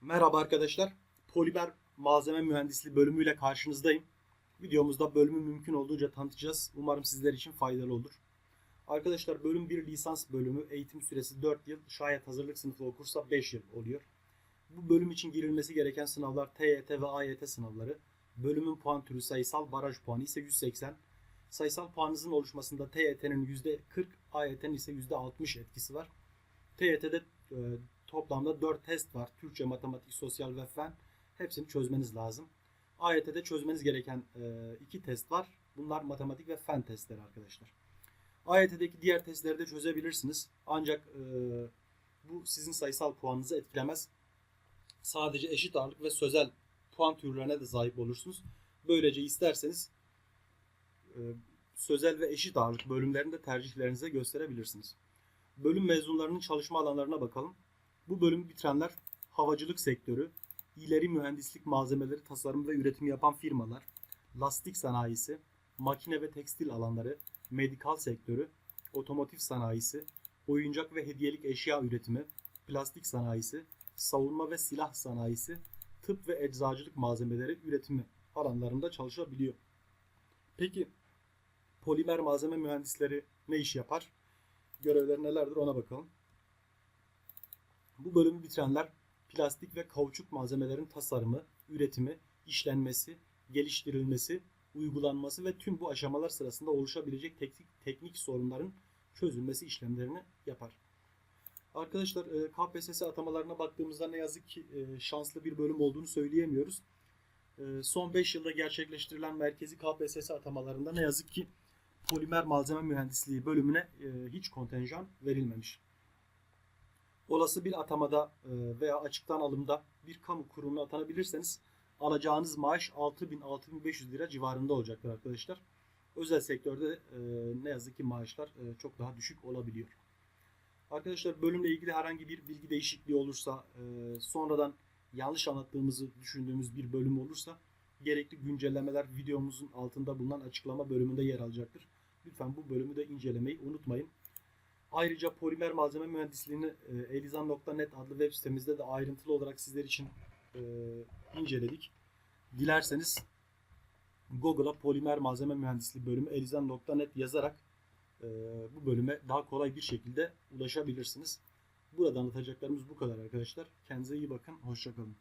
Merhaba arkadaşlar. Polimer malzeme mühendisliği bölümüyle karşınızdayım. Videomuzda bölümü mümkün olduğunca tanıtacağız. Umarım sizler için faydalı olur. Arkadaşlar bölüm bir lisans bölümü. Eğitim süresi 4 yıl. Şayet hazırlık sınıfı okursa 5 yıl oluyor. Bu bölüm için girilmesi gereken sınavlar TYT ve AYT sınavları. Bölümün puan türü sayısal, baraj puanı ise 180. Sayısal puanınızın oluşmasında TYT'nin %40, AYT'nin ise %60 etkisi var. TYT'de e, toplamda 4 test var. Türkçe, matematik, sosyal ve fen. Hepsini çözmeniz lazım. AYT'de çözmeniz gereken 2 test var. Bunlar matematik ve fen testleri arkadaşlar. AYT'deki diğer testleri de çözebilirsiniz. Ancak e, bu sizin sayısal puanınızı etkilemez. Sadece eşit ağırlık ve sözel puan türlerine de sahip olursunuz. Böylece isterseniz e, sözel ve eşit ağırlık bölümlerinde tercihlerinize gösterebilirsiniz. Bölüm mezunlarının çalışma alanlarına bakalım. Bu bölümü bitirenler havacılık sektörü, ileri mühendislik malzemeleri tasarım ve üretimi yapan firmalar, lastik sanayisi, makine ve tekstil alanları, medikal sektörü, otomotiv sanayisi, oyuncak ve hediyelik eşya üretimi, plastik sanayisi, savunma ve silah sanayisi, tıp ve eczacılık malzemeleri üretimi alanlarında çalışabiliyor. Peki polimer malzeme mühendisleri ne iş yapar? Görevleri nelerdir ona bakalım. Bu bölümü bitirenler plastik ve kauçuk malzemelerin tasarımı, üretimi, işlenmesi, geliştirilmesi, uygulanması ve tüm bu aşamalar sırasında oluşabilecek teknik, teknik sorunların çözülmesi işlemlerini yapar. Arkadaşlar e, KPSS atamalarına baktığımızda ne yazık ki e, şanslı bir bölüm olduğunu söyleyemiyoruz. E, Son 5 yılda gerçekleştirilen merkezi KPSS atamalarında ne yazık ki polimer malzeme mühendisliği bölümüne hiç kontenjan verilmemiş. Olası bir atamada e, veya açıktan alımda bir kamu kurumuna atanabilirseniz alacağınız maaş 6000-6500 lira civarında olacaktır arkadaşlar. Özel sektörde e, ne yazık ki maaşlar e, çok daha düşük olabiliyor. Arkadaşlar bölümle ilgili herhangi bir bilgi değişikliği olursa, sonradan yanlış anlattığımızı düşündüğümüz bir bölüm olursa gerekli güncellemeler videomuzun altında bulunan açıklama bölümünde yer alacaktır. Lütfen bu bölümü de incelemeyi unutmayın. Ayrıca polimer malzeme mühendisliğini e, elizan.net adlı web sitemizde de ayrıntılı olarak sizler için e, inceledik. Dilerseniz Google'a polimer malzeme mühendisliği bölümü elizan.net yazarak e, bu bölüme daha kolay bir şekilde ulaşabilirsiniz. Burada anlatacaklarımız bu kadar arkadaşlar. Kendinize iyi bakın. Hoşçakalın.